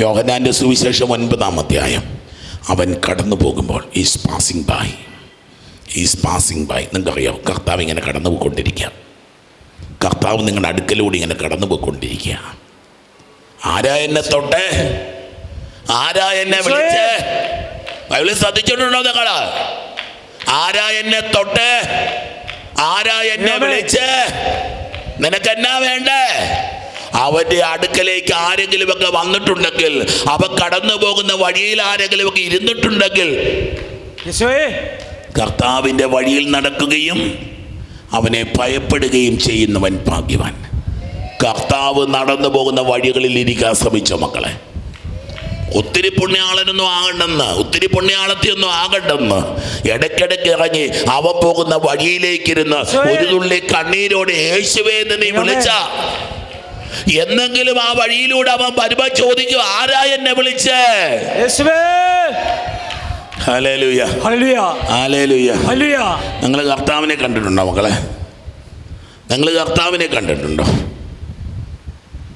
യോഹനാന്റെ സുവിശേഷം ഒൻപതാം അധ്യായം. അവൻ കടന്നു പോകുമ്പോൾ is passing by is passing by നിങ്ങൾക്കറിയാം കർത്താവ് ഇങ്ങനെ കടന്നു പോയിക്കൊണ്ടിരിക്കുക. കർത്താവ് നിങ്ങളുടെ അടുക്കലൂടെ ഇങ്ങനെ കടന്നു പോയിക്കൊണ്ടിരിക്കുക. ആരാ എന്നെ തൊട്ടെ? ആരാ എന്നെ വിളിച്ചേ? ബൈബിളിൽ ശ്രദ്ധിച്ചിട്ടുണ്ടോ നിങ്ങൾ ആരാ എന്നെ തൊട്ടെ? ആരാ എന്നെ വിളിച്ചേ? നിനക്ക് എന്നാ വേണ്ടേ? അവന്റെ അടുക്കലേക്ക് ആരെങ്കിലും ഒക്കെ വന്നിട്ടുണ്ടെങ്കിൽ അവ കടന്നു പോകുന്ന വഴിയിൽ ആരെങ്കിലും ഒക്കെ ഇരുന്നിട്ടുണ്ടെങ്കിൽ യേശുവേ. കർത്താവിന്റെ വഴിയിൽ നടക്കുകയും അവനെ ഭയപ്പെടുകയും ചെയ്യുന്നവൻ ഭാഗ്യവാൻ. കർത്താവ് നടന്നു പോകുന്ന വഴികളിൽ ഇരിക്കാൻ ശ്രമിച്ച മക്കളെ? ഒത്തിരി പുണ്യാളനൊന്നും ആകണ്ടെന്ന് ഒത്തിരി പുണ്യാളത്തിയൊന്നും ആകണ്ടെന്ന് ഇടയ്ക്കിടയ്ക്ക് ഇറങ്ങി അവ പോകുന്ന വഴിയിലേക്കിരുന്ന് ഒരു തുള്ളി കണ്ണീരോടെ യേശുവേ എന്ന് നീ വിളിച്ച. എന്നെങ്കിലും ആ വഴിയിലൂടെ അവൻ വരുമ്പോ ചോദിക്കും ആരാ എന്നെ വിളിച്ചേ നിങ്ങൾ കർത്താവിനെ കണ്ടിട്ടുണ്ടോ മക്കളെ നിങ്ങൾ കർത്താവിനെ കണ്ടിട്ടുണ്ടോ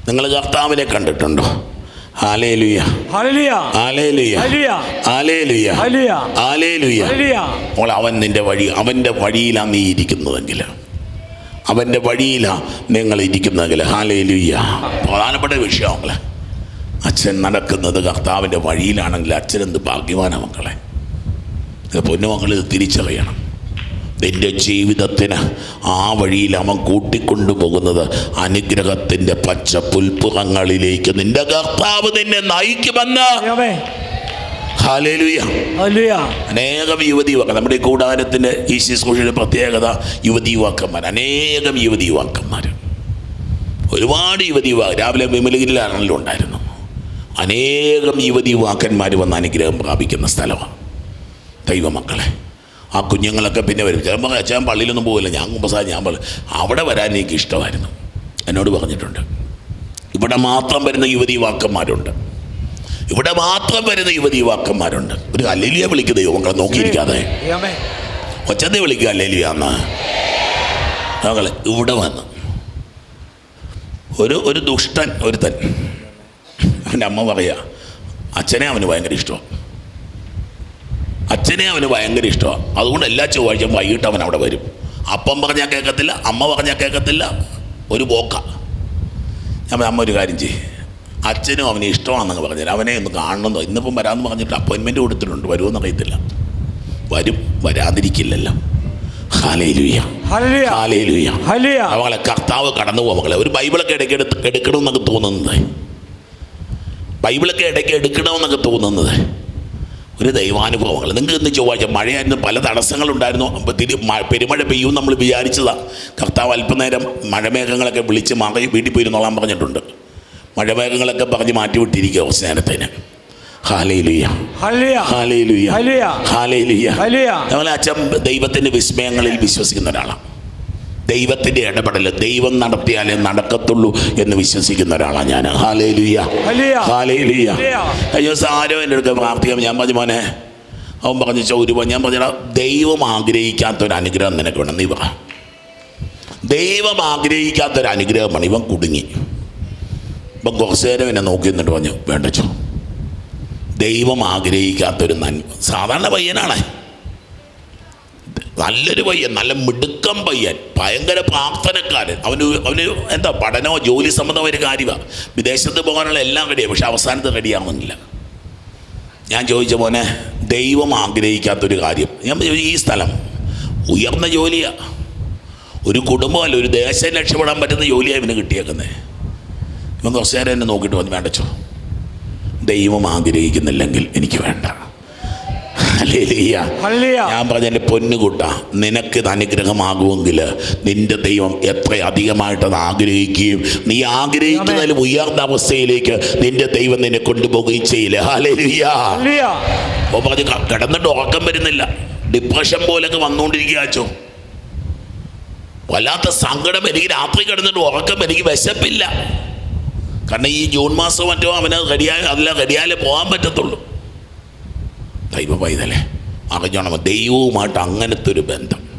നിങ്ങൾ കർത്താവിനെ കണ്ടിട്ടുണ്ടോ അവൻ നിന്റെ വഴി അവന്റെ വഴിയിലാണ് നീ ഇരിക്കുന്നതെങ്കിൽ അവന്റെ വഴിയിലാണ് നിങ്ങൾ ഇരിക്കുന്നതെങ്കിൽ ഹാലേലുയ്യ പ്രധാനപ്പെട്ട വിഷയം മക്കളെ. അച്ഛൻ നടക്കുന്നത് കർത്താവിന്റെ വഴിയിലാണെങ്കിൽ അച്ഛനെന്ത് ഭാഗ്യവാനാണ് മക്കളെ? പൊന്നുമക്കൾ ഇത് തിരിച്ചറിയണം. നിന്റെ ജീവിതത്തിന് ആ വഴിയിൽ അവൻ കൂട്ടിക്കൊണ്ടുപോകുന്നത് അനുഗ്രഹത്തിന്റെ പച്ച പുൽപ്പുറങ്ങളിലേക്ക് നിന്റെ കർത്താവ് നിന്നെ നയിക്കുമെന്ന് അനേകം യുവതി യുവാക്കൾ നമ്മുടെ ഈ കൂടാരത്തിന്റെ ഈ ശുശ്രൂഷയുടെ പ്രത്യേകത യുവതി യുവാക്കന്മാർ അനേകം യുവതി യുവാക്കന്മാർ ഒരുപാട് യുവതി യുവാ രാവിലെ വിമലഗിരിയിലാണല്ലോ ഉണ്ടായിരുന്നു. അനേകം യുവതി യുവാക്കന്മാർ വന്ന് അനുഗ്രഹം പ്രാപിക്കുന്ന സ്ഥലമാണ്. ദൈവമക്കളെ ആ കുഞ്ഞുങ്ങളൊക്കെ പിന്നെ വരും. ചിലപ്പോൾ അച്ഛൻ പള്ളിയിലൊന്നും പോകില്ല ഞാൻ കുമ്പസാ ഞാൻ പള്ളി അവിടെ വരാൻ എനിക്ക് ഇഷ്ടമായിരുന്നു എന്നോട് പറഞ്ഞിട്ടുണ്ട്. ഇവിടെ മാത്രം വരുന്ന യുവതി യുവാക്കന്മാരുണ്ട് ഇവിടെ മാത്രം വരുന്ന യുവതി യുവാക്കന്മാരുണ്ട്. ഒരു അല്ലെലിയ വിളിക്കുന്ന യുവങ്ങളെ നോക്കിയിരിക്കാതെ. ഒച്ചത്തെ വിളിക്കുക അല്ലെലിയ എന്ന്. ഞങ്ങളെ ഇവിടെ വന്ന്. ഒരു ഒരു ദുഷ്ടൻ ഒരുത്തൻ അവന്റെ അമ്മ പറയുക അച്ഛനെ അവന് ഭയങ്കര ഇഷ്ടമാണ് അച്ഛനെ അവന് ഭയങ്കര ഇഷ്ടമാണ് അതുകൊണ്ട് എല്ലാ ചൊവ്വാഴ്ചയും വൈകിട്ട് അവൻ അവിടെ വരും. അപ്പം പറഞ്ഞാൽ കേൾക്കത്തില്ല അമ്മ പറഞ്ഞാൽ കേൾക്കത്തില്ല. ഒരു പോക്ക ഞാൻ അമ്മ ഒരു കാര്യം ചെയ്യ്. അച്ഛനും അവനെ പറഞ്ഞു പറഞ്ഞാൽ അവനെ ഒന്ന് കാണണമെന്നോ ഇന്നിപ്പം വരാമെന്ന് പറഞ്ഞിട്ട് അപ്പോയിൻമെന്റ് കൊടുത്തിട്ടുണ്ട്. വരുമെന്ന് അറിയത്തില്ല വരും വരാതിരിക്കില്ലല്ലോ. അവളെ കർത്താവ് കടന്നു പോകും മകളെ ഒരു ബൈബിളൊക്കെ ഇടയ്ക്ക് എടുത്ത് എടുക്കണമെന്നൊക്കെ തോന്നുന്നത്. ബൈബിളൊക്കെ ഇടയ്ക്ക് എടുക്കണമെന്നൊക്കെ തോന്നുന്നത്. ഒരു ദൈവാനുഭവങ്ങൾ നിങ്ങൾക്ക് ഇന്ന് ചൊവ്വാഴ്ച മഴയായിരുന്നു. പല തടസ്സങ്ങളുണ്ടായിരുന്നു. തിരി പെരുമഴ പെയ്യും നമ്മൾ വിചാരിച്ചതാണ് കർത്താവ് അല്പനേരം മഴമേഘങ്ങളൊക്കെ വിളിച്ച് മാറി വീട്ടിൽ പോയിരുന്നോളാൻ പറഞ്ഞിട്ടുണ്ട്. മഴമേഘങ്ങളൊക്കെ പറഞ്ഞ് മാറ്റി വിട്ടിരിക്കുക കുറച്ച് നേരത്തേന്. ഹാലയിലുയ്യ ഹല്ലേലൂയ. ഹാലയിലുയ്യ ഹല്ലേലൂയ. ഹാലയിലുയ്യ ഹല്ലേലൂയ. ഞങ്ങളെ അച്ഛൻ ദൈവത്തിന്റെ വിസ്മയങ്ങളിൽ വിശ്വസിക്കുന്ന ഒരാളാണ് ദൈവത്തിന്റെ ഇടപെടൽ ദൈവം നടത്തിയാലേ നടക്കത്തുള്ളൂ എന്ന് വിശ്വസിക്കുന്ന ഒരാളാണ് ഞാൻ. ഹാലേ ലുയ്യ ഹാലേ ലുയ്യ അയ്യോ ആരോ എന്റെ അടുക്ക പ്രാർത്ഥിക്കാം ഞാൻ പറഞ്ഞു മോനെ അവൻ പറഞ്ഞു ചൗരുവ ഞാൻ പറഞ്ഞ ദൈവം ആഗ്രഹിക്കാത്ത ഒരു അനുഗ്രഹം നിനക്ക് വേണം. നീ പറ ദൈവം ആഗ്രഹിക്കാത്ത ഒരു അനുഗ്രഹമാണ് ഇവൻ കുടുങ്ങി. ഇപ്പം കുറച്ച് നേരം എന്നെ നോക്കി നിന്നിട്ട് പറഞ്ഞു വേണ്ടച്ചോ ദൈവം ആഗ്രഹിക്കാത്തൊരു നന്മ സാധാരണ പയ്യനാണ്. നല്ലൊരു പയ്യൻ നല്ല മിടുക്കം പയ്യൻ ഭയങ്കര പ്രാർത്ഥനക്കാരൻ. അവന് അവന് എന്താ പഠനമോ ജോലി സംബന്ധമോ ഒരു കാര്യമാണ് വിദേശത്ത് പോകാനുള്ള എല്ലാം റെഡിയാണ് പക്ഷെ അവസാനത്ത് റെഡിയാവുന്നില്ല ഞാൻ ചോദിച്ച മോനെ ദൈവം ആഗ്രഹിക്കാത്തൊരു കാര്യം. ഞാൻ ഈ സ്ഥലം ഉയർന്ന ജോലിയാണ് ഒരു കുടുംബമല്ല ഒരു ദേശം രക്ഷപ്പെടാൻ പറ്റുന്ന ജോലിയാണ് ഇവന് കിട്ടിയേക്കുന്നത് ഇവൻ കുറച്ച് നേരം എന്നെ നോക്കിയിട്ട് വന്ന് വേണ്ടച്ചോ ദൈവം ആഗ്രഹിക്കുന്നില്ലെങ്കിൽ എനിക്ക് വേണ്ട. ഞാൻ പറഞ്ഞ എന്റെ പൊന്നുകൂട്ട നിനക്ക് ഇത് അനുഗ്രഹമാകുമെങ്കിൽ നിന്റെ ദൈവം എത്ര അധികമായിട്ട് അത് ആഗ്രഹിക്കുകയും നീ ആഗ്രഹിക്കുന്നതിലും ഉയർന്ന അവസ്ഥയിലേക്ക് നിന്റെ ദൈവം നിന്നെ കൊണ്ടുപോകുകയും ചെയ്യില്ല. കിടന്നിട്ട് ഉറക്കം വരുന്നില്ല. ഡിപ്രഷൻ പോലെ വന്നുകൊണ്ടിരിക്കുകയാച്ചോ വല്ലാത്ത സങ്കടം എനിക്ക് രാത്രി കിടന്നിട്ട് ഉറക്കം എനിക്ക് വിശപ്പില്ല. കാരണം ഈ ജൂൺ മാസം മറ്റോ അവന് ഘടിയാൽ അല്ല റെഡിയായാലേ പോകാൻ പറ്റത്തുള്ളൂ. ദൈവ പൈതലേ അറിഞ്ഞോണം ദൈവവുമായിട്ട് അങ്ങനത്തെ ഒരു ബന്ധം.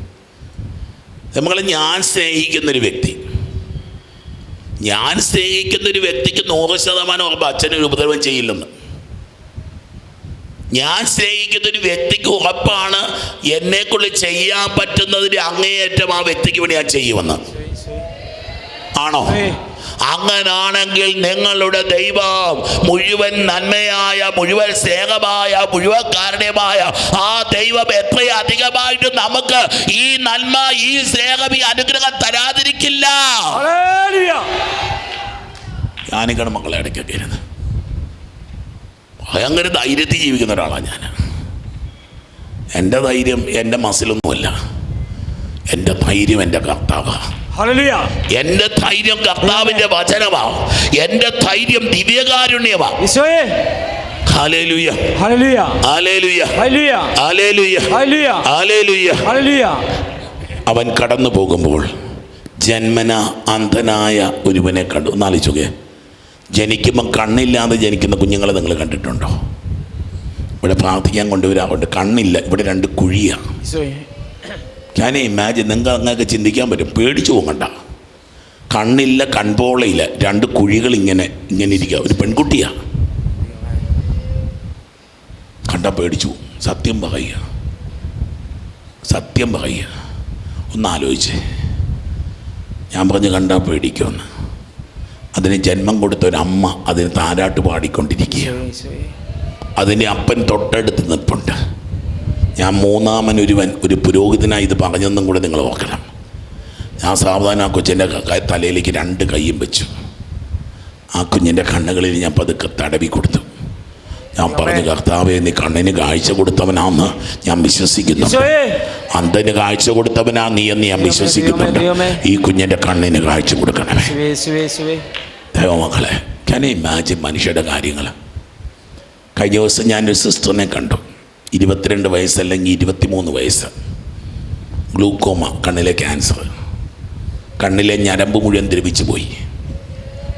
നമ്മളെ ഞാൻ സ്നേഹിക്കുന്നൊരു വ്യക്തി. ഞാൻ സ്നേഹിക്കുന്നൊരു വ്യക്തിക്ക് നൂറ് ശതമാനം ഉറപ്പ് അച്ഛനൊരു ഉപദ്രവം ചെയ്യില്ലെന്ന്. ഞാൻ സ്നേഹിക്കുന്ന ഒരു വ്യക്തിക്ക് ഉറപ്പാണ് എന്നെക്കുള്ള ചെയ്യാൻ പറ്റുന്നതിന്റെ അങ്ങേയറ്റം ആ വ്യക്തിക്ക് വേണ്ടി ഞാൻ ചെയ്യുമെന്ന്. ആണോ? അങ്ങനാണെങ്കിൽ നിങ്ങളുടെ ദൈവം മുഴുവൻ നന്മയായ മുഴുവൻ സ്നേഹമായ മുഴുവൻ കാരണമായ ആ ദൈവം എത്രയധികമായിട്ട് നമുക്ക് ഈ നന്മ ഈ സ്നേഹം ഈ അനുഗ്രഹം തരാതിരിക്കില്ല. ഞാനിങ്ങനെ മക്കളെ ഇടയ്ക്കൊക്കെ ഇരുന്ന് ഭയങ്കര ധൈര്യത്തിൽ ജീവിക്കുന്ന ഒരാളാണ് ഞാൻ. എന്റെ ധൈര്യം എന്റെ മസിലൊന്നുമല്ല. എന്റെ ധൈര്യം എന്റെ കർത്താവാണ് എന്റെ ധൈര്യം കർത്താവിന്റെ വചനമാ. എന്റെ ധൈര്യം ദിവ്യകാരുണ്യമാ. അവൻ കടന്നു പോകുമ്പോൾ ജന്മന അന്ധനായ ഒരുവനെ കണ്ടു. ഒന്നാലോചിച്ചോക്കെ ജനിക്കുമ്പോൾ കണ്ണില്ലാതെ ജനിക്കുന്ന കുഞ്ഞുങ്ങളെ നിങ്ങൾ കണ്ടിട്ടുണ്ടോ? ഇവിടെ പ്രാർത്ഥിക്കാൻ കൊണ്ടുവരാറുണ്ട്. കണ്ണില്ല. ഇവിടെ രണ്ട് കുഴിയാണ് ഞാൻ ഇമാജിൻ നിങ്ങൾ അങ്ങനെയൊക്കെ ചിന്തിക്കാൻ പറ്റും. പേടിച്ചു പോകണ്ട. കണ്ണില്ല കൺപോളയില്ല. രണ്ട് കുഴികൾ ഇങ്ങനെ ഇങ്ങനെ ഇരിക്കുക. ഒരു പെൺകുട്ടിയാണ് കണ്ട പേടിച്ചു. സത്യം പറയുക. സത്യം പറയുക. ഒന്ന് ആലോചിച്ച്. ഞാൻ പറഞ്ഞ് കണ്ടാൽ പേടിക്കുമെന്ന്. അതിന് ജന്മം കൊടുത്ത ഒരു അമ്മ അതിന് താരാട്ട് പാടിക്കൊണ്ടിരിക്കുക അതിന്റെ അപ്പൻ തൊട്ടടുത്ത് നിൽപ്പുണ്ട്. ഞാൻ മൂന്നാമനൊരുവൻ ഒരു പുരോഹിതനായി ഇത് പറഞ്ഞെന്നും കൂടെ നിങ്ങൾ ഓർക്കണം. ഞാൻ സാവധാനം ആ കൊച്ചിന്റെ തലയിലേക്ക് രണ്ട് കൈയും വെച്ചു. ആ കുഞ്ഞിന്റെ കണ്ണുകളിൽ ഞാൻ പതുക്കെ തടവി കൊടുത്തു. ഞാൻ പറഞ്ഞു കർത്താവെ നീ കണ്ണിന് കാഴ്ച കൊടുത്തവനാന്ന് ഞാൻ വിശ്വസിക്കുന്നു അന്തന് കാഴ്ച കൊടുത്തവനാ നീ എന്ന് ഞാൻ വിശ്വസിക്കുന്നുണ്ട്. ഈ കുഞ്ഞിന്റെ കണ്ണിന് കാഴ്ച കൊടുക്കണമേ. ദൈവമക്കളെ ഞാൻ ഇമാജിൻ മനുഷ്യരുടെ കാര്യങ്ങൾ കഴിഞ്ഞ ദിവസം ഞാനൊരു സിസ്റ്ററിനെ കണ്ടു. ഇരുപത്തിരണ്ട് വയസ്സ് അല്ലെങ്കിൽ ഇരുപത്തിമൂന്ന് വയസ്സ്. ഗ്ലൂക്കോമ കണ്ണിലെ ക്യാൻസർ കണ്ണിലെ ഞരമ്പ് മുഴുവൻ ദ്രവിച്ചു പോയി.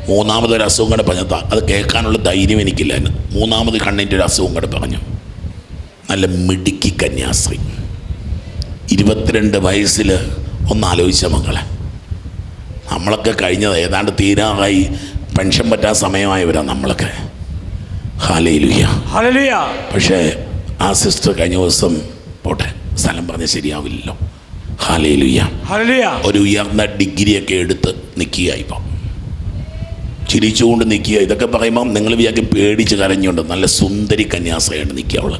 മൂന്നാമതൊരു അസുഖം കൂടെ പറഞ്ഞു അത് കേൾക്കാനുള്ള ധൈര്യം എനിക്കില്ല. മൂന്നാമത് കണ്ണിന്റെ ഒരു അസുഖം കൂടെ പറഞ്ഞു. നല്ല മിടുക്കി കന്യാസ്ത്രീ. ഇരുപത്തിരണ്ട് വയസ്സിൽ ഒന്ന് ആലോചിച്ച മക്കളെ. നമ്മളൊക്കെ കഴിഞ്ഞത്. ഏതാണ്ട് തീരാറായി. പെൻഷൻ പറ്റാൻ സമയമായവരാണ് നമ്മളൊക്കെ. ഹാലയിലുയ്യ. പക്ഷേ ആ സിസ്റ്റർ കഴിഞ്ഞ ദിവസം പോട്ടെ സ്ഥലം പറഞ്ഞ് ശരിയാവില്ലല്ലോ. ഹാലയിലുയ്യ. ഒരു ഉയർന്ന ഡിഗ്രിയൊക്കെ എടുത്ത് നിൽക്കുക ഇപ്പം. ചിരിച്ചുകൊണ്ട് നിൽക്കുക ഇതൊക്കെ പറയുമ്പം നിങ്ങൾ വിചാരിക്കും പേടിച്ച് കരഞ്ഞുകൊണ്ട് നല്ല സുന്ദരി കന്യാസയാണ് നിൽക്കുക അവൾ.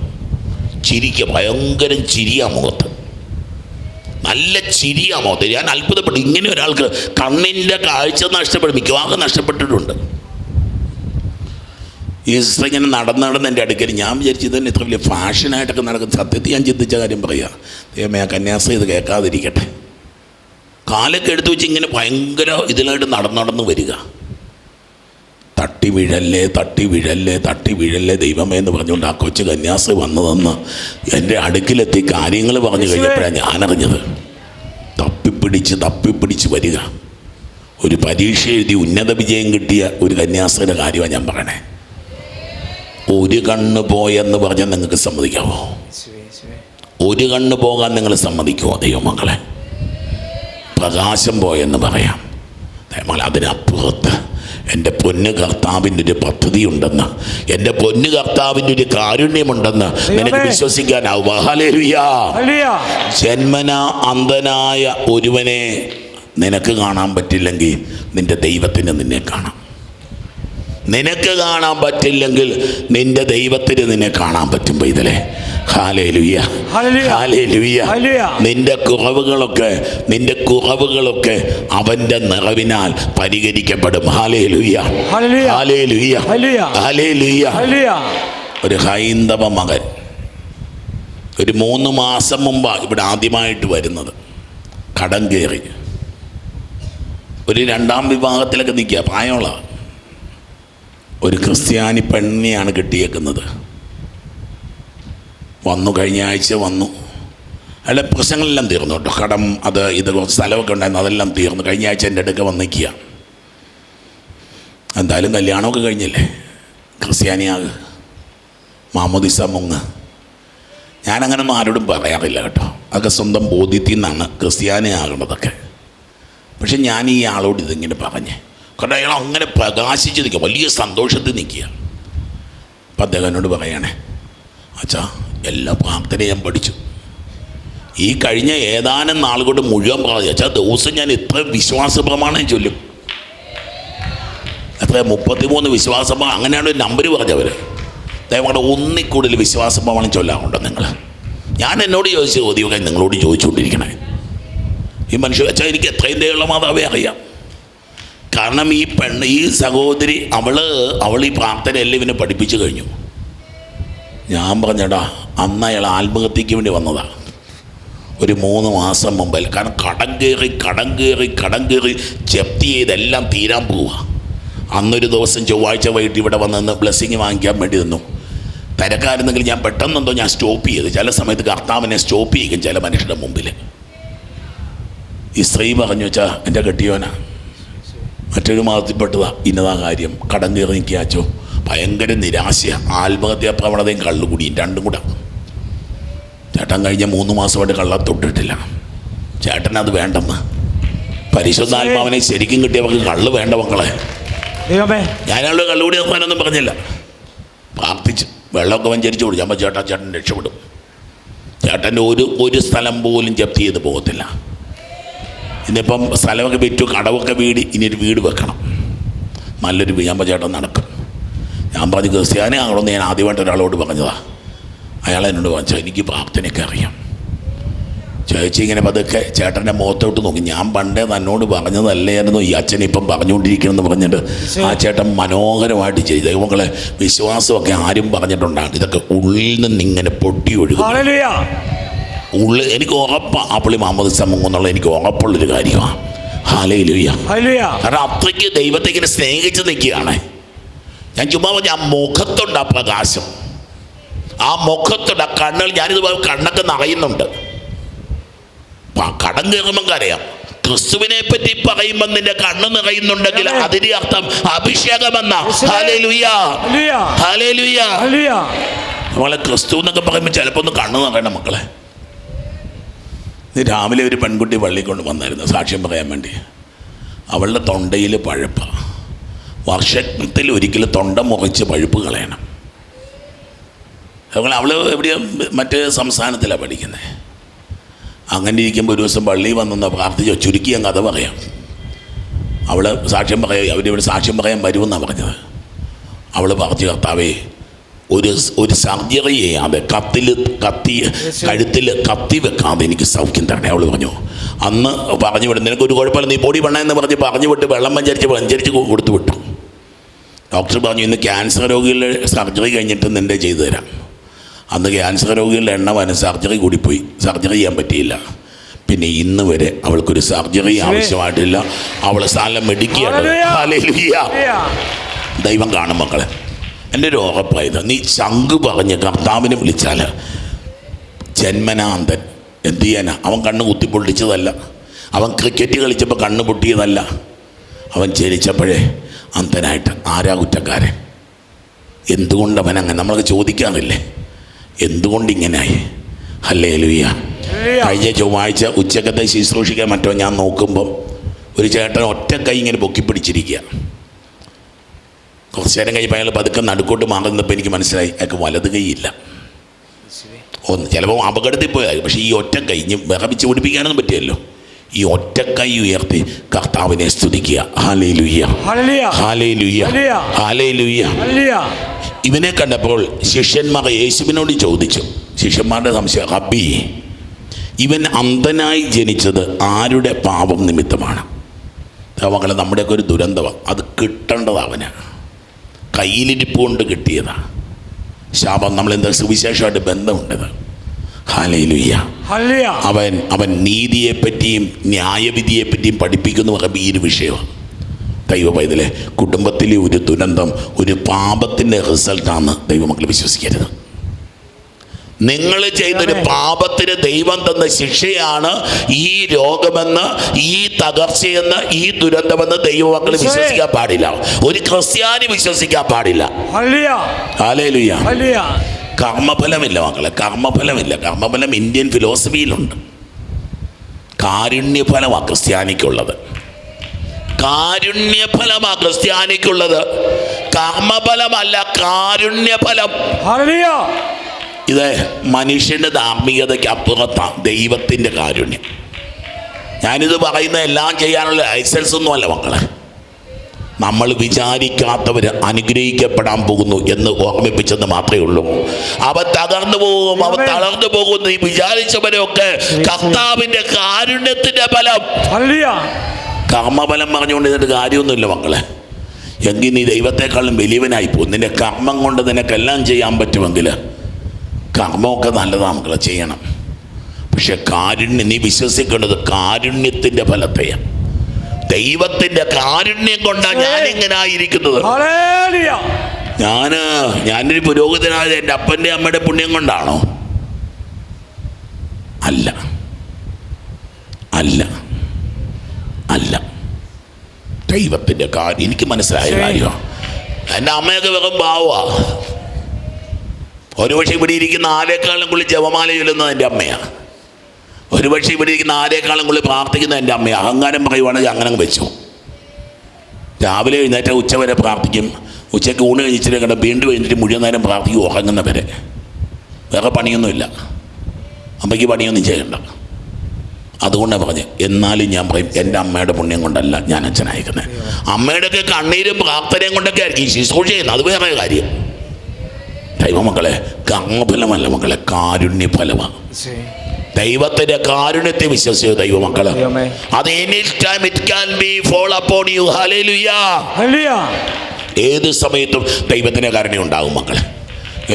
ചിരിക്കുക ഭയങ്കരം ചിരിയാ മുഖത്ത്. നല്ല ചിരിയാ മുഖത്ത്. ഞാൻ അത്ഭുതപ്പെട്ടു. ഇങ്ങനെ ഒരാൾക്ക് കണ്ണിന്റെ കാഴ്ച നഷ്ടപ്പെടും. മിക്കവാറും നഷ്ടപ്പെട്ടിട്ടുണ്ട്. ഈ സിസ്റ്റർ ഇങ്ങനെ നടന്ന് നടന്ന് എന്റെ അടുക്കൽ ഞാൻ വിചാരിച്ചു ഇതന്നെ ഇത്ര വലിയ ഫാഷനായിട്ടൊക്കെ നടക്കുന്ന സത്യത്തിൽ ഞാൻ ചിന്തിച്ച കാര്യം പറയുക ദൈവമേ ആ കന്യാസ്ത്രീ ഇത് കേൾക്കാതിരിക്കട്ടെ. കാലൊക്കെ എടുത്തു വെച്ച് ഇങ്ങനെ ഭയങ്കര ഇതിലായിട്ട് നടന്ന് നടന്ന് വരിക. തട്ടി വീഴല്ലേ തട്ടി വീഴല്ലേ തട്ടി വീഴല്ലേ ദൈവമേ എന്ന് പറഞ്ഞുകൊണ്ട് ആ കൊച്ചു കന്യാസ് വന്നതെന്ന് എന്റെ അടുക്കിലെത്തി കാര്യങ്ങൾ പറഞ്ഞു കഴിഞ്ഞപ്പോഴാണ് ഞാനറിഞ്ഞത്. തപ്പിപ്പിടിച്ച് തപ്പിപ്പിടിച്ച് വരിക. ഒരു പരീക്ഷ എഴുതി ഉന്നത വിജയം കിട്ടിയ ഒരു കന്യാസ്ത്രീയുടെ കാര്യമാണ് ഞാൻ പറയണേ. ഒരു കണ്ണ് പോയെന്ന് പറഞ്ഞാൽ നിങ്ങൾക്ക് സമ്മതിക്കാമോ ഒരു കണ്ണ് പോകാൻ നിങ്ങൾ സമ്മതിക്കുമോ ദൈവമക്കളെ? പ്രകാശം പോയെന്ന് പറയാം. ദൈവമക്കളെ അതിനപ്പുറത്ത് എന്റെ പൊന്ന് കർത്താവിന്റെ ഒരു പദ്ധതി ഉണ്ടെന്ന് എന്റെ പൊന്ന് കർത്താവിന്റെ ഒരു കാരുണ്യമുണ്ടെന്ന് നിനക്ക്. വിശ്വസിക്കാനാവും. ജന്മന അന്ധനായ ഒരുവനെ നിനക്ക് കാണാൻ പറ്റില്ലെങ്കിൽ നിന്റെ ദൈവത്തിന് നിന്നെ കാണാം. നിനക്ക് കാണാൻ പറ്റില്ലെങ്കിൽ നിന്റെ ദൈവത്തിന് നിന്നെ കാണാൻ പറ്റും പൈതലേ. നിന്റെ കുറവുകളൊക്കെ നിന്റെ കുറവുകളൊക്കെ അവന്റെ നിറവിനാൽ പരിഹരിക്കപ്പെടും. ഹാലേ ലുയ്യ ഹാലേ ലുയ്യ ഹാലേ ലുയ്യ ഒരു ഹൈന്ദവ മകൻ. ഒരു മൂന്ന് മാസം മുമ്പാണ് ഇവിടെ ആദ്യമായിട്ട് വരുന്നത്. കടം കയറി. ഒരു രണ്ടാം വിഭാഗത്തിലൊക്കെ നിൽക്കുക. പ്രായമുള്ള ഒരു ക്രിസ്ത്യാനി പെണ്ണിനെയാണ് കിട്ടിയേക്കുന്നത്. വന്നു കഴിഞ്ഞ ആഴ്ച വന്നു. അയാളുടെ പ്രശ്നങ്ങളെല്ലാം തീർന്നു കേട്ടോ. കടം അത് ഇത് സ്ഥലമൊക്കെ ഉണ്ടായിരുന്നു അതെല്ലാം തീർന്നു. കഴിഞ്ഞ ആഴ്ച എന്റെ അടുക്ക വന്നിക്കുക എന്തായാലും കല്യാണമൊക്കെ കഴിഞ്ഞില്ലേ? ക്രിസ്ത്യാനിയാക് മാമോദിസ മുങ്ങ്. ഞാനങ്ങനൊന്നും ആരോടും പറയാറില്ല കേട്ടോ. അതൊക്കെ സ്വന്തം ബോധ്യത്തിൽ നിന്നാണ് ക്രിസ്ത്യാനിയാകേണ്ടതൊക്കെ പക്ഷെ ഞാൻ ഈ ആളോട് ഇതിങ്ങനെ പറഞ്ഞ്. കാരണം അയാൾ അങ്ങനെ പ്രകാശിച്ച് നിൽക്കുക. വലിയ സന്തോഷത്തിൽ നിൽക്കുക. അപ്പം അദ്ദേഹം എന്നോട് പറയണേ അച്ഛാ എല്ലാ പ്രാർത്ഥനയും ഞാൻ പഠിച്ചു. ഈ കഴിഞ്ഞ ഏതാനും നാൾ കൊണ്ട് മുഴുവൻ പറഞ്ഞു അച്ഛാ ദിവസം ഞാൻ ഇത്ര വിശ്വാസ പ്രമാണം ചൊല്ലും. എത്ര മുപ്പത്തിമൂന്ന് വിശ്വാസ അങ്ങനെയാണ് ഒരു നമ്പർ പറഞ്ഞവർ ദൈവങ്ങളുടെ ഒന്നിൽ കൂടുതൽ വിശ്വാസ പ്രമാണം ചൊല്ലാറുണ്ടോ നിങ്ങൾ ഞാൻ എന്നോട് ചോദിച്ച ചോദ്യമൊക്കെ നിങ്ങളോട് ചോദിച്ചുകൊണ്ടിരിക്കണേ. ഈ മനുഷ്യ വെച്ചാൽ എനിക്ക് എത്രയും ദയുള്ള മാതാവേ അറിയാം. കാരണം ഈ പെണ്ണ് ഈ സഹോദരി അവൾ അവൾ ഈ പ്രാർത്ഥന എല്ലാം ഇവനെ പഠിപ്പിച്ചു കഴിഞ്ഞു. ഞാൻ പറഞ്ഞടാ അന്ന് അയാൾ ആത്മഹത്യക്ക് വേണ്ടി വന്നതാ. ഒരു മൂന്ന് മാസം മുമ്പിൽ കാരണം കടം കയറി കടം കയറി കടം കയറി ജപ്തി ചെയ്തെല്ലാം തീരാൻ പോവുക അന്നൊരു ദിവസം ചൊവ്വാഴ്ച വൈകിട്ട് ഇവിടെ വന്ന് ബ്ലെസ്സിങ് വാങ്ങിക്കാൻ വേണ്ടി നിന്നു. തിരക്കാരുന്നെങ്കിൽ ഞാൻ പെട്ടെന്നെന്തോ ഞാൻ സ്റ്റോപ്പ് ചെയ്ത്. ചില സമയത്ത് കർത്താവിനെ സ്റ്റോപ്പ് ചെയ്യും ചില മനുഷ്യരുടെ മുമ്പിൽ. ഈ സ്ത്രീ പറഞ്ഞു വെച്ചാൽ എന്റെ കെട്ടിയോനാ മറ്റൊരു മതത്തിൽപ്പെട്ടതാ ഇന്നതാ കാര്യം. കടം കയറി നിൽക്കാച്ചോ ഭയങ്കര നിരാശ. ആത്മഹത്യാ പ്രവണതയും കള്ളുകൂടിയും രണ്ടും കൂടെ. ചേട്ടൻ കഴിഞ്ഞ മൂന്ന് മാസമായിട്ട് കള്ള തൊട്ടിട്ടില്ല. ചേട്ടൻ അത് വേണ്ടെന്ന്. പരിശുദ്ധാത്മാവിനെ ശരിക്കും കിട്ടിയവർക്ക് കള്ള് വേണ്ട മക്കളെ. ഞാനുള്ള കള്ളുകൂടി നിർത്താനൊന്നും പറഞ്ഞില്ല. പ്രാർത്ഥിച്ച് വെള്ളമൊക്കെ വഞ്ചരിച്ചു കൊടുക്കും ചേട്ടാ ചേട്ടൻ രക്ഷപ്പെടും. ചേട്ടന്റെ ഒരു ഒരു സ്ഥലം പോലും ജപ്തി ചെയ്ത് പോകത്തില്ല. ഇന്നിപ്പം സ്ഥലമൊക്കെ വിറ്റു കടവൊക്കെ വീട് ഇനി ഒരു വീട് വെക്കണം. നല്ലൊരു വീമ്പ ചേട്ടൻ നടക്കും. ഞാൻ പറഞ്ഞു ക്രിസ്ത്യാനി ആകണമെന്ന് ഞാൻ ആദ്യമായിട്ട് ഒരാളോട് പറഞ്ഞതാണ് അയാൾ എന്നോട് പറഞ്ഞു എനിക്ക് പ്രാർത്ഥനയൊക്കെ അറിയാം. ചേച്ചി ഇങ്ങനെ പതുക്കെ ചേട്ടന്റെ മുഖത്തോട്ട് നോക്കി. ഞാൻ പണ്ടേ തന്നോട് പറഞ്ഞതല്ലായിരുന്നു ഈ അച്ഛൻ ഇപ്പം പറഞ്ഞുകൊണ്ടിരിക്കണമെന്ന് പറഞ്ഞിട്ട് ആ ചേട്ടൻ മനോഹരമായിട്ട് ചെയ്തു. ദൈവങ്ങളെ വിശ്വാസമൊക്കെ ആരും പറഞ്ഞിട്ടുണ്ടാകും ഇതൊക്കെ ഉള്ളിൽ നിന്ന് ഇങ്ങനെ പൊട്ടി ഒഴുകും ഉള്ളിൽ എനിക്ക് ഉറപ്പാണ് ആപ്പിളി മുഹമ്മദ് സമൂഹം എന്നുള്ള എനിക്ക് ഉറപ്പുള്ളൊരു കാര്യമാണ് കാരണം അത്രയ്ക്ക് ദൈവത്തെ ഇങ്ങനെ സ്നേഹിച്ച് നിൽക്കുകയാണ്. ഞാൻ ചുമ്മാ പറഞ്ഞ ആ മുഖത്തുണ്ട് ആ പ്രകാശം. ആ മുഖത്തുണ്ട് ആ കണ്ണുകൾ ഞാനിത് കണ്ണൊക്കെ നിറയുന്നുണ്ട്. കടം കയറുമ്പം കരയാം. ക്രിസ്തുവിനെ പറ്റി പറയുമ്പോൾ നിന്റെ കണ്ണ് നിറയുന്നുണ്ടെങ്കിൽ അതിന്റെ അർത്ഥം അഭിഷേകമെന്ന. നമ്മളെ ക്രിസ്തു എന്നൊക്കെ പറയുമ്പോൾ ചിലപ്പോൾ ഒന്ന് കണ്ണ് നിറയണം മക്കളെ. രാവിലെ ഒരു പെൺകുട്ടി പള്ളി കൊണ്ട് വന്നായിരുന്നു. സാക്ഷ്യം പറയാൻ വേണ്ടി. അവളുടെ തൊണ്ടയിൽ പഴുപ്പ്. വർഷത്തിൽ ഒരിക്കലും തൊണ്ട മുറിച്ച് പഴുപ്പ് കളയണം. അതുപോലെ അവൾ എവിടെയോ മറ്റേ സംസ്ഥാനത്തിലാണ് പഠിക്കുന്നത് അങ്ങനെ ഇരിക്കുമ്പോൾ ഒരു ദിവസം പള്ളി വന്നെന്ന് പ്രാർത്ഥിച്ചോ ചുരുക്കി ഞാൻ കഥ പറയാം. അവൾ സാക്ഷ്യം പറയാം അവരിവിടെ സാക്ഷ്യം പറയാൻ വരുമെന്നാണ് പറഞ്ഞത്. അവൾ പറഞ്ഞു കർത്താവേ ഒരു ഒരു സർജറി ചെയ്യാതെ കത്തിൽ കത്തി കഴുത്തിൽ കത്തി വെക്കാതെ എനിക്ക് സൗഖ്യം തരണേ. അവൾ പറഞ്ഞു അന്ന് പറഞ്ഞു വിടും നിനക്ക് ഒരു കുഴപ്പമില്ല നീ പൊടി എന്ന് പറഞ്ഞ് പറഞ്ഞു വിട്ട് വെള്ളം പഞ്ചരിച്ച് പഞ്ചരിച്ച് കൊടുത്തു വിട്ടു. ഡോക്ടർ പറഞ്ഞു ഇന്ന് ക്യാൻസർ രോഗികളുടെ സർജറി കഴിഞ്ഞിട്ട് നിന്റെ ചെയ്തു തരാം. അന്ന് ക്യാൻസർ രോഗികളുടെ എണ്ണം വന് സർജറി കൂടിപ്പോയി. സർജറി ചെയ്യാൻ പറ്റിയില്ല. പിന്നെ ഇന്ന് വരെ അവൾക്കൊരു സർജറി ആവശ്യമായിട്ടില്ല. അവൾ സ്ഥലം മെഡിക്കുകയാണ് ദൈവം കാണും മക്കളെ. എന്റെ ഒരു ഉറപ്പായത് നീ ചങ്ക് പറഞ്ഞ് കർത്താവിനെ വിളിച്ചാൽ ജന്മനാന്തൻ എന്തു ചെയ്യാനാ അവൻ കണ്ണ് കുത്തിപ്പൊള്ളിച്ചതല്ല അവൻ ക്രിക്കറ്റ് കളിച്ചപ്പോൾ കണ്ണ് പൊട്ടിയതല്ല. അവൻ ജനിച്ചപ്പോഴേ അന്തനായിട്ട് ആരാ കുറ്റക്കാരൻ? എന്തുകൊണ്ട് അവൻ അങ്ങനെ? നമ്മളൊക്കെ ചോദിക്കാറില്ലേ? എന്തുകൊണ്ട് ഇങ്ങനെയായി അല്ലേ ലുയ്യ കഴിഞ്ഞ ചൊവ്വാഴ്ച ഉച്ചക്കത്തെ ശുശ്രൂഷിക്കാൻ മറ്റോ ഞാൻ നോക്കുമ്പം ഒരു ചേട്ടൻ ഒറ്റ കൈ ഇങ്ങനെ പൊക്കി പിടിച്ചിരിക്കുക കുറച്ച് നേരം കഴിഞ്ഞപ്പോൾ അയാൾ പതുക്കെ നടുക്കോട്ട് മാറുന്നപ്പോൾ എനിക്ക് മനസ്സിലായി അയാൾക്ക് വലത് കൈയില്ല ഒന്ന് ചിലപ്പോൾ അപകടത്തിൽ പോയാൽ പക്ഷേ ഈ ഒറ്റ കൈ ഇനി വിറപ്പിച്ച് പിടിപ്പിക്കാനൊന്നും പറ്റിയല്ലോ ഈ ഒറ്റ കൈ ഉയർത്തി കർത്താവിനെ സ്തുതിക്കുക. ഹാലേ ലുയ്യ ഹാലേ ലുയ്യ. ഹാലേ ലുയ്യ ഇവനെ കണ്ടപ്പോൾ ശിഷ്യന്മാർ യേശുവിനോട് ചോദിച്ചു. ശിഷ്യന്മാരുടെ സംശയം റബ്ബി ഇവൻ അന്ധനായി ജനിച്ചത് ആരുടെ പാപം നിമിത്തമാണ്? മക്കളെ നമ്മുടെയൊക്കെ ഒരു ദുരന്തമാണ് അത് കിട്ടേണ്ടത് അവന് കയ്യിലിരിപ്പ് കൊണ്ട് കിട്ടിയതാണ് ശാപം നമ്മൾ എന്താ സുവിശേഷമായിട്ട് ബന്ധമുണ്ടത്? അവൻ അവൻ നീതിയെപ്പറ്റിയും ന്യായവിധിയെപ്പറ്റിയും പഠിപ്പിക്കുന്നു ഒരു വിഷയമാണ്. ദൈവ പൈതലെ കുടുംബത്തിലെ ഒരു ദുരന്തം ഒരു പാപത്തിന്റെ റിസൾട്ടാണ് ദൈവമക്കൾ വിശ്വസിക്കരുത്. നിങ്ങൾ ചെയ്തൊരു പാപത്തിന് ദൈവം തന്ന ശിക്ഷയാണ് ഈ രോഗമെന്ന് ഈ തകർച്ചയെന്ന് ഈ ദുരന്തമെന്ന് ദൈവമക്കൾ വിശ്വസിക്കാൻ പാടില്ല. ഒരു ക്രിസ്ത്യാനി വിശ്വസിക്കാൻ പാടില്ല. കർമ്മഫലമില്ല മക്കളെ കർമ്മഫലമില്ല. കർമ്മഫലം ഇന്ത്യൻ ഫിലോസഫിയിലുണ്ട്. കാരുണ്യഫലമാണ് ക്രിസ്ത്യാനിക്കുള്ളത്. കാരുണ്യഫലമാണ് ക്രിസ്ത്യാനിക്കുള്ളത്. കർമ്മഫലമല്ല കാരുണ്യഫലം. ഇത് മനുഷ്യന്റെ ധാർമ്മികതയ്ക്ക് അപ്പുറത്താണ് ദൈവത്തിന്റെ കാരുണ്യം. ഞാനിത് പറയുന്ന എല്ലാം ചെയ്യാനുള്ള ലൈസൻസ് ഒന്നുമല്ല മക്കളെ. നമ്മൾ വിചാരിക്കാത്തവർ അനുഗ്രഹിക്കപ്പെടാൻ പോകുന്നു എന്ന് ഓർമ്മിപ്പിച്ചെന്ന് മാത്രമേ ഉള്ളൂ. അവ തകർന്നു പോകും അവ തളർന്നു പോകും. ഈ വിചാരിച്ചവരൊക്കെ കർത്താവിന്റെ കാരുണ്യത്തിന്റെ ഫലം. കർമ്മഫലം പറഞ്ഞുകൊണ്ട് ഇതിന്റെ കാര്യമൊന്നുമില്ല മക്കളെ. എങ്കിൽ നീ ദൈവത്തെക്കാളും വലിയവനായി പോകും. നിന്റെ കർമ്മം കൊണ്ട് നിനക്കെല്ലാം ചെയ്യാൻ പറ്റുമെങ്കിൽ കർമ്മമൊക്കെ നല്ലതാണ് മക്കളെ ചെയ്യണം. പക്ഷെ കാരുണ്യം നീ വിശ്വസിക്കേണ്ടത് കാരുണ്യത്തിന്റെ ഫലത്തെയാണ്. ദൈവത്തിന്റെ കാരുണ്യം കൊണ്ടാണ് ഞാൻ ഇങ്ങനെ ആയിരിക്കുന്നത്. ഞാൻ ഞാൻ ഞാനൊരു പുരോഹിതനായത് എന്റെ അപ്പന്റെ അമ്മയുടെ പുണ്യം കൊണ്ടാണോ? അല്ല. അല്ല. അല്ല. ദൈവത്തിന്റെ കാര്യം. എനിക്ക് മനസ്സിലായ. കാര്യമാണ്. എന്റെ അമ്മയൊക്കെ വെറും പാവാ ഒരുപക്ഷെ ഇവിടെ ഇരിക്കുന്ന ആരെക്കാളും കൂടി ജപമാല ചൊല്ലുന്നത് എന്റെ അമ്മയാണ്. ഒരുപക്ഷെ ഇവിടെ ഇരിക്കുന്ന ആരെക്കാളും കൂടി പ്രാർത്ഥിക്കുന്നത് എന്റെ അമ്മയാണ്. അഹങ്കാരം പറയുവാണെങ്കിൽ അങ്ങനെ അങ്ങ് വെച്ചു. രാവിലെ എഴുന്നേറ്റ ഉച്ച വരെ പ്രാർത്ഥിക്കും. ഉച്ചയ്ക്ക് ഊണ് കഴിച്ചിട്ട് കണ്ട വീണ്ടും എഴുന്നേറ്റ് മുഴുവൻ നേരം പ്രാർത്ഥിക്കും ഉറങ്ങുന്നവരെ. വേറെ പണിയൊന്നുമില്ല. അമ്മയ്ക്ക് പണിയൊന്നും ചെയ്യണ്ട. അതുകൊണ്ടാണ് പറഞ്ഞത് എന്നാലും ഞാൻ പറയും എന്റെ അമ്മയുടെ പുണ്യം കൊണ്ടല്ല ഞാൻ അച്ഛനയക്കുന്നത് അമ്മയുടെയൊക്കെ കണ്ണീരും പ്രാർത്ഥനയും കൊണ്ടൊക്കെ ആയിരിക്കും ശുശ്രൂഷ ചെയ്യുന്നത്. അത് വേറെ കാര്യം. ദൈവമക്കളെ കർമ്മഫലമല്ല മക്കളെ കാരുണ്യ ഫലമാണ് ദൈവത്തിന്റെ കാരുണ്യത്തെ വിശ്വസിച്ച ദൈവ മക്കൾ അത് any time it can be fall upon you hallelujah ഏത് സമയത്തും ദൈവത്തിന്റെ കാരുണ്യം ഉണ്ടാകും മക്കളെ.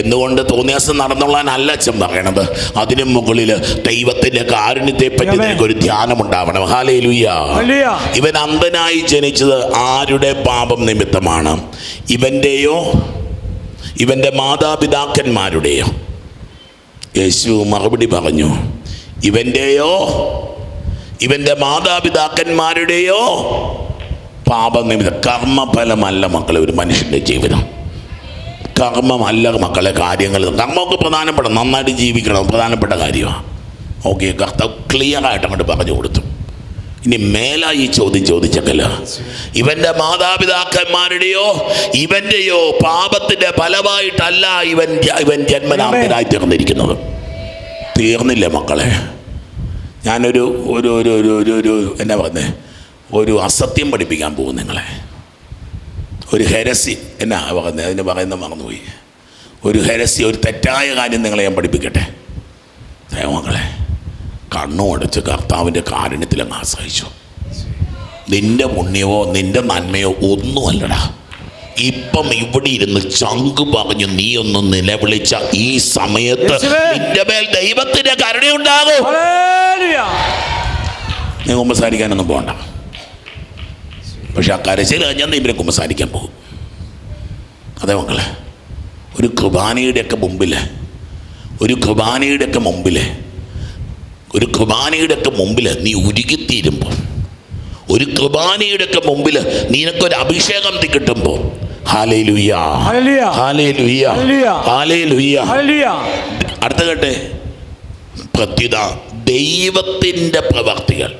എന്തുകൊണ്ട് തോന്നിയാസം നടന്നുള്ളതിനല്ല അച്ഛൻ പറയണത്? അതിനു മുകളിൽ ദൈവത്തിന്റെ കാരുണ്യത്തെ പറ്റി നിനക്ക് നിനക്കൊരു ധ്യാനം ഉണ്ടാവണം. ഹാലേലുയ്യ ഇവൻ അന്ധനായി ജനിച്ചത് ആരുടെ പാപം നിമിത്തമാണ്? ഇവന്റെയോ ഇവന്റെ മാതാപിതാക്കന്മാരുടെയോ? യേശു മറുപടി പറഞ്ഞു ഇവന്റെയോ ഇവന്റെ മാതാപിതാക്കന്മാരുടെയോ? പാപനിമിത്തം. കർമ്മഫലമല്ല മക്കളെ ഒരു മനുഷ്യന്റെ ജീവിതം. കർമ്മമല്ല മക്കളെ കാര്യങ്ങൾ. കർമ്മമൊക്കെ പ്രധാനപ്പെട്ട നന്നായിട്ട് ജീവിക്കണം. പ്രധാനപ്പെട്ട കാര്യമാണ്. ഓക്കെ കർത്താവ് ക്ലിയറായിട്ട് അങ്ങോട്ട് പറഞ്ഞു കൊടുത്തു. ഇനി മേലായി ചോദ്യം ചോദിച്ചെങ്കിൽ ഇവന്റെ മാതാപിതാക്കന്മാരുടെയോ ഇവന്റെയോ പാപത്തിന്റെ ഫലമായിട്ടല്ല ഇവൻ ഇവൻ ജന്മനാമനായി തീർന്നിരിക്കുന്നത് തീർന്നില്ല മക്കളെ. ഞാനൊരു ഒരു ഒരു ഒരു ഒരു ഒരു എന്നാ പറയുന്നത് ഒരു അസത്യം പഠിപ്പിക്കാൻ പോകും നിങ്ങളെ. ഒരു ഹെരസി എന്നാ പറയുന്നത് അതിന് പറയുന്ന മറന്നുപോയി. ഒരു ഹെരസി ഒരു തെറ്റായ കാര്യം നിങ്ങളെ ഞാൻ പഠിപ്പിക്കട്ടെ? ദൈവമക്കളെ. കണ്ണും അടച്ച് കർത്താവിന്റെ കാരുണ്യത്തിൽ അങ്ങ് ആശ്രയിച്ചു. നിന്റെ പുണ്യമോ നിന്റെ നന്മയോ ഒന്നുമല്ലടാ. ഇപ്പം ഇവിടെ ഇരുന്ന് ചങ്ക് പറഞ്ഞു നീ ഒന്ന് നിലവിളിച്ച ഈ സമയത്ത് നിന്റെ മേൽ ദൈവത്തിന്റെ കരുണയുണ്ടാകും. നീ കുമ്പസാരിക്കാനൊന്നും പോകണ്ട പക്ഷെ ആ കരച്ചിൽ കഴിഞ്ഞാൽ നീ ഇവരെ കുമ്പസാരിക്കാൻ പോകും. അതെ മക്കളെ ഒരു കുർബാനയുടെയൊക്കെ മുമ്പിൽ ഒരു കുർബാനയുടെയൊക്കെ മുമ്പിൽ ഒരു കുർബാനയുടെയൊക്കെ മുമ്പിൽ നീ ഉരുകിത്തീരുമ്പോൾ ഒരു കുർബാനയുടെയൊക്കെ മുമ്പിൽ നിനക്കൊരു അഭിഷേകം തിക്കിട്ടുമ്പോൾ കിട്ടുമ്പോൾ അടുത്ത കേട്ടെ. പ്രത്യുത ദൈവത്തിന്റെ പ്രവർത്തികൾ.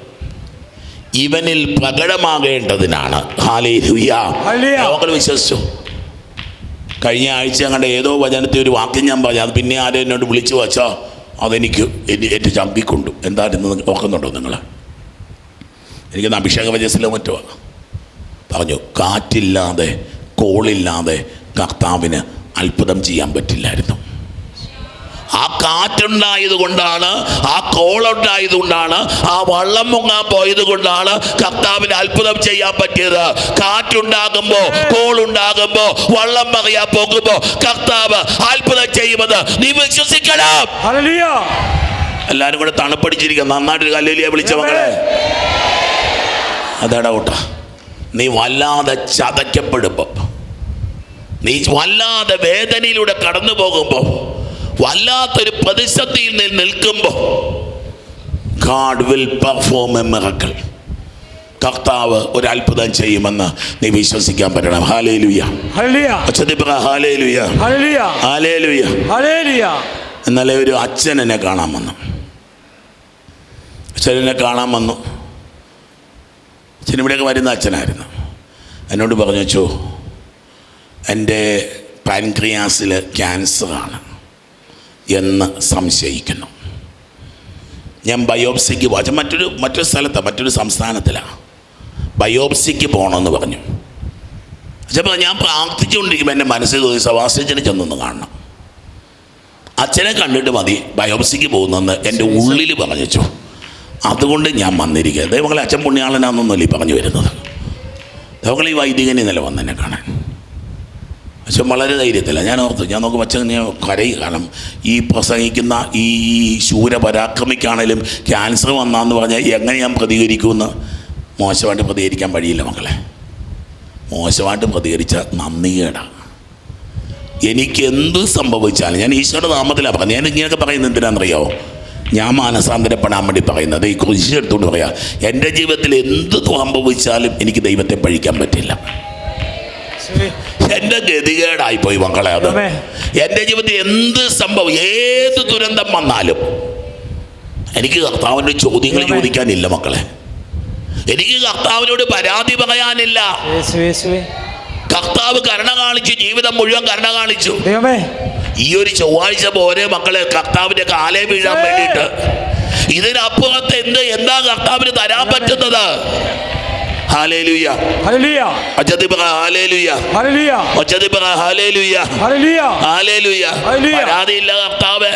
ഇവനിൽ പ്രകടമാകേണ്ടതിനാണ്. ലോകങ്ങൾ വിശ്വസിച്ചു. കഴിഞ്ഞ ആഴ്ച ഞങ്ങളുടെ ഏതോ വചനത്തെ ഒരു വാക്യം ഞാൻ പറഞ്ഞു. അത് പിന്നെ ആരും എന്നോട് വിളിച്ചു വച്ചോ അതെനിക്ക് എന്റെ ചമ്പിക്കൊണ്ടു. എന്തായിരുന്നു നോക്കുന്നുണ്ടോ നിങ്ങൾ? എനിക്ക് അഭിഷേക വചസ്സിലോ മറ്റോ? പറഞ്ഞു കാറ്റില്ലാതെ കോളില്ലാതെ കർത്താവിന് അത്ഭുതം ചെയ്യാൻ പറ്റില്ലായിരുന്നു. ആ കാറ്റുണ്ടായത് കൊണ്ടാണ് ആ കോളുണ്ടായത് കൊണ്ടാണ് ആ വള്ളം മുങ്ങാൻ പോയത് കൊണ്ടാണ് കർത്താവിന് അത്ഭുതം ചെയ്യാൻ പറ്റിയത്. കാറ്റുണ്ടാകുമ്പോ കോളുണ്ടാകുമ്പോ വള്ളം പറയാ പോകുമ്പോ കർത്താവ് അത്ഭുതം ചെയ്യുമെന്ന് നീ വിശ്വസിക്കണം. എല്ലാരും കൂടെ തണുപ്പടിച്ചിരിക്കുക. നന്നായിട്ട് കല്ലേലിയ വിളിച്ച മകളെ അതാടാ കൂട്ട നീ വല്ലാതെ ചതയ്ക്കപ്പെടുമ്പോൾ നീ വല്ലാതെ വേദനയിലൂടെ കടന്നു പോകുമ്പോൾ വല്ലാത്തൊരു പ്രതിസന്ധിയിൽ നിൽക്കുമ്പോൾ God will perform a miracle കർത്താവ് ഒരു അത്ഭുതം ചെയ്യുമെന്ന് നീ വിശ്വസിക്കാൻ പറ്റണം. ഇന്നലെ ഒരു അച്ഛൻ എന്നെ കാണാൻ വന്നു. അച്ഛനെന്നെ കാണാൻ വന്നു. അച്ഛൻ ഇവിടെയൊക്കെ വരുന്ന അച്ഛനായിരുന്നു. എന്നോട് പറഞ്ഞു വെച്ചു എന്റെ പാൻക്രിയാസിൽ ക്യാൻസറാണ് എന്ന് സംശയിക്കുന്നു. ഞാൻ ബയോപ്സിക്ക് പോകാം മറ്റൊരു മറ്റൊരു സ്ഥലത്താണ് മറ്റൊരു സംസ്ഥാനത്തിലാണ് ബയോപ്സിക്ക് പോകണമെന്ന് പറഞ്ഞു. അച്ഛൻ ഞാൻ പ്രാർത്ഥിച്ചുകൊണ്ടിരിക്കുമ്പോൾ എന്റെ മനസ്സിൽ തോന്നി സവാസച്ചനെ ചെന്നൊന്ന് കാണണം. അച്ഛനെ കണ്ടിട്ട് മതി ബയോപ്സിക്ക് പോകുന്നെന്ന് എന്റെ ഉള്ളിൽ പറഞ്ഞു അതുകൊണ്ട് ഞാൻ വന്നിരിക്കുക ദൈവങ്ങളെ അച്ഛൻ പുണ്യാളനാണെന്നൊന്നുമല്ലേ പറഞ്ഞു വരുന്നത്? ദൈവങ്ങളെ ഈ വൈദികനെ ഇന്നലെ വന്നെന്നെ കാണാൻ. അച്ഛൻ വളരെ ധൈര്യത്തില്ല ഞാൻ ഓർത്തു ഞാൻ നോക്കുമ്പോൾ അച്ഛൻ ഞാൻ കരയി. കാരണം ഈ പ്രസംഗിക്കുന്ന ഈ ശൂരപരാക്രമിക്കാണേലും ക്യാൻസർ വന്നാന്ന് പറഞ്ഞാൽ എങ്ങനെ ഞാൻ പ്രതികരിക്കുമെന്ന് മോശമായിട്ട് പ്രതികരിക്കാൻ വഴിയില്ല മക്കളെ. മോശമായിട്ട് പ്രതികരിച്ച നന്ദികേടാണ് എനിക്ക് എന്ത് സംഭവിച്ചാലും ഞാൻ ഈശോയുടെ നാമത്തിലാണ് പറഞ്ഞത് ഞാൻ ഇങ്ങനെയൊക്കെ പറയുന്നത് എന്തിനാണെന്നറിയാമോ ഞാൻ മാനസാന്തരപ്പെടാൻ വേണ്ടി പറയുന്നത്. ഈ കുരിശ് എടുത്തുകൊണ്ട് പറയാം എന്റെ ജീവിതത്തിൽ എന്ത് സംഭവിച്ചാലും എനിക്ക് ദൈവത്തെ പഴിക്കാൻ പറ്റില്ല. എന്റെ ഗതികേടായിപ്പോയി മക്കളെ അത്. എന്റെ എന്റെ ജീവിതത്തിൽ എന്ത് സംഭവം ഏത് ദുരന്തം വന്നാലും എനിക്ക് കർത്താവിന്റെ ചോദ്യങ്ങൾ. ചോദിക്കാനില്ല മക്കളെ. എനിക്ക് കർത്താവിനോട് പരാതി പറയാനില്ല. കർത്താവ് കരുണ കാണിച്ചു ജീവിതം മുഴുവൻ കരുണ കാണിച്ചു. ഈ ഒരു ചൊവ്വാഴ്ച പോലെ മക്കളെ കർത്താവിന്റെ കാലേ വീഴാൻ വേണ്ടിയിട്ട്. ഇതിനപ്പുറത്ത് എന്ത് എന്താ കർത്താവിന് തരാൻ പറ്റുന്നത്? പരാതിയില്ല കർത്താവ്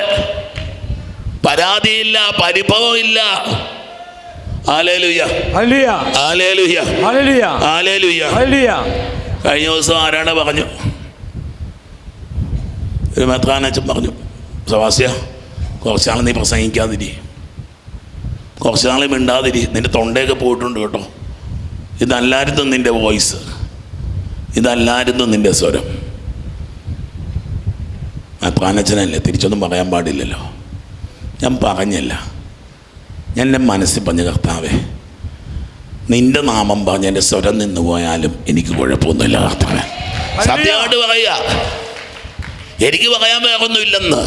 പരാതിയില്ല പരിഭവമില്ല കഴിഞ്ഞ ദിവസം ആരാണ് പറഞ്ഞു? ഒരു മെത്രാനച്ചൻ പറഞ്ഞു സവാസ്യ കുറച്ചാൾ നീ പ്രസംഗിക്കാതിരി. കുറച്ചാൾ മിണ്ടാതിരി. നിന്റെ തൊണ്ടയൊക്കെ പോയിട്ടുണ്ട് കേട്ടോ. ഇതല്ലായിരുന്നു നിന്റെ വോയിസ്. ഇതല്ലായിരുന്നു നിന്റെ സ്വരം. മെത്രാനച്ചനല്ലേ തിരിച്ചൊന്നും പറയാൻ പാടില്ലല്ലോ. ഞാൻ പറഞ്ഞല്ല. ഞാൻ എന്റെ മനസ്സിൽ പറഞ്ഞ കർത്താവേ നിന്റെ നാമം പറഞ്ഞ എന്റെ സ്വരം നിന്ന് പോയാലും എനിക്ക് കുഴപ്പമൊന്നുമില്ല കർത്താവേ. സത്യമായിട്ട് പറയുക എനിക്ക് പറയാൻ വേറൊന്നുമില്ലെന്ന്.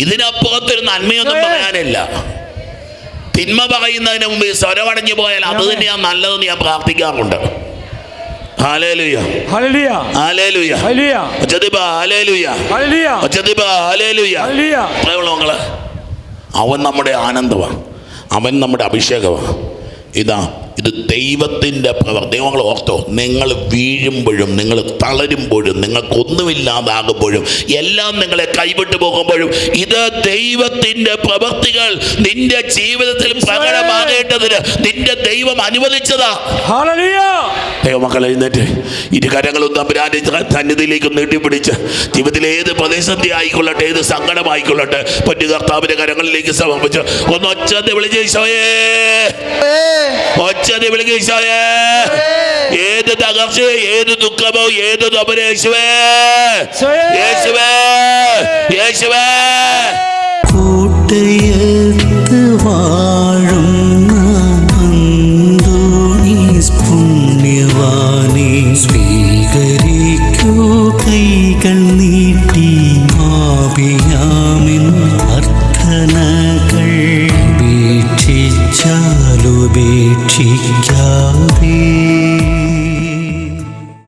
ഇതിനപ്പുറത്തൊരു നന്മയൊന്നും. പറയാനില്ല. തിന്മ പറയുന്നതിന് മുമ്പ് സ്വരമടഞ്ഞു പോയാൽ അത് തന്നെയാണ് നല്ലതെന്ന് ഞാൻ പ്രാർത്ഥിക്കാറുണ്ട്. അവൻ നമ്മുടെ ആനന്ദമാണ് അവൻ നമ്മുടെ അഭിഷേകമാണ് ഇതാ ഇത് ദൈവത്തിന്റെ പ്രവർത്തി നിങ്ങൾ ഓർത്തോ നിങ്ങൾ വീഴുമ്പോഴും നിങ്ങൾ തളരുമ്പോഴും നിങ്ങൾക്കൊന്നുമില്ലാതാകുമ്പോഴും എല്ലാം നിങ്ങളെ കൈവിട്ടു പോകുമ്പോഴും ഇത് ദൈവത്തിന്റെ പ്രവർത്തികൾ നിന്റെ ജീവിതത്തിൽ പ്രകടമാകേണ്ടതിന് നിന്റെ ദൈവം അനുവദിച്ചതാ. ദൈവമക്കൾ എഴുന്നേറ്റ്. ഇരു കരങ്ങളും തമ്പുരാന്റെ സന്നിധിയിലേക്ക് നീട്ടിപ്പിടിച്ച് ജീവിതത്തിലെ ഏത് പ്രതിസന്ധി ആയിക്കൊള്ളട്ടെ ഏത് സങ്കടമായിക്കൊള്ളട്ടെ പറ്റു കർത്താവിന്റെ കരങ്ങളിലേക്ക് സമർപ്പിച്ച് ഒന്ന് ഒച്ച വിളിച്ച് ഈശോയേ. ഒച്ചത് വിളിക്ക് ഈശോയേ. ഏത് തകർച്ചയോ ഏത് ദുഃഖമോ ഏത് തപന യേശുവേ യേശുവേ യേശുവേ കൂട്ടയത്ത്